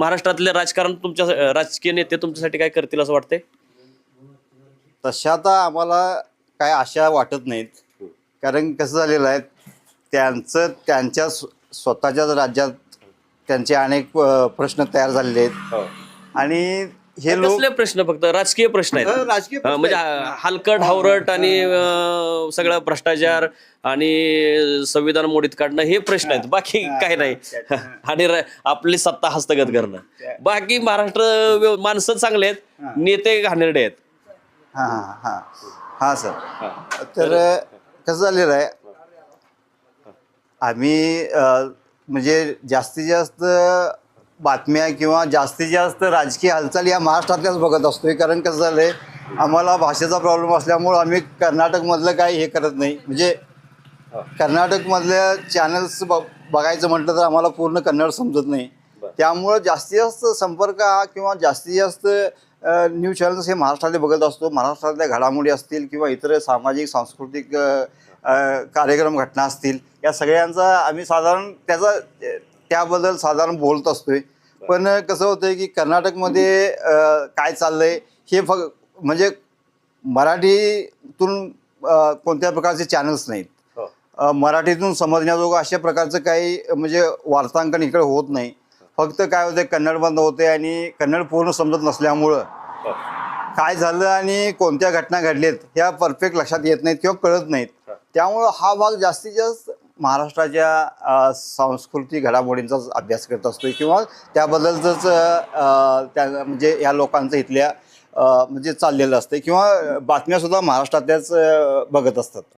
महाराष्ट्रातले राजकारण तुमच्या राजकीय नेते तुमच्यासाठी काय करतील असं वाटतंय? तशा तर आम्हाला काय आशा वाटत नाहीत. कारण कसं झालेलं आहे त्यांचं त्यांच्या स्व- स्वतःच्याच राज्यात त्यांचे अनेक प्रश्न तयार झालेले आहेत. आणि हे लोक कसले प्रश्न फक्त? राजकीय प्रश्न आहेत. अ, राजकीय अं, प्रश्न म्हणजे आहेत. हलकट हावरट आणि अं, सगळं भ्रष्टाचार आणि संविधान मोडीत काढणं हे प्रश्न आहेत. बाकी काय नाही. आणि र- आपली सत्ता हस्तगत करणं. बाकी महाराष्ट्र व्य- माणसं चांगले आहेत. नेते घाणेरडे आहेत. हां हां हां. हां सर. तर कसं झालेलं आहे? आम्ही अ, म्हणजे जास्तीत जास्त बातम्या किंवा जास्तीत जास्त राजकीय हालचाली या महाराष्ट्रातल्याच बघत असतोय. कारण कसं झालं आहे आम्हाला भाषेचा प्रॉब्लेम असल्यामुळं आम्ही कर्नाटकमधलं काही हे करत नाही. म्हणजे कर्नाटकमधल्या चॅनल्स ब बघायचं म्हटलं तर आम्हाला पूर्ण कन्नड समजत नाही. त्यामुळं जास्तीत जास्त संपर्क हा किंवा जास्तीत जास्त न्यूज चॅनल्स हे महाराष्ट्रातले बघत असतो. महाराष्ट्रातल्या घडामोडी असतील किंवा इतर सामाजिक सांस्कृतिक कार्यक्रम घटना असतील या सगळ्यांचा आम्ही साधारण त्याचा त्याबद्दल साधारण बोलत असतोय. पण कसं होतंय की कर्नाटकमध्ये काय चाललंय हे फक्त म्हणजे मराठीतून कोणत्या प्रकारचे चॅनल्स नाहीत. अ, मराठीतून समजण्याजोगं अशा प्रकारचं काही म्हणजे वार्तांकन इकडे होत नाही. फक्त काय होते कन्नड बंद होते आणि कन्नड पूर्ण समजत नसल्यामुळं काय झालं आणि कोणत्या घटना घडलेत ह्या परफेक्ट लक्षात येत नाहीत किंवा कळत नाहीत. त्यामुळं हा भाग जास्तीत जास्त महाराष्ट्राच्या सांस्कृतिक घडामोडींचाच अभ्यास करत असतो किंवा त्याबद्दलचंच त्या म्हणजे या लोकांचं इथल्या म्हणजे चाललेलं असतं किंवा बातम्यासुद्धा महाराष्ट्रातल्याच बघत असतात.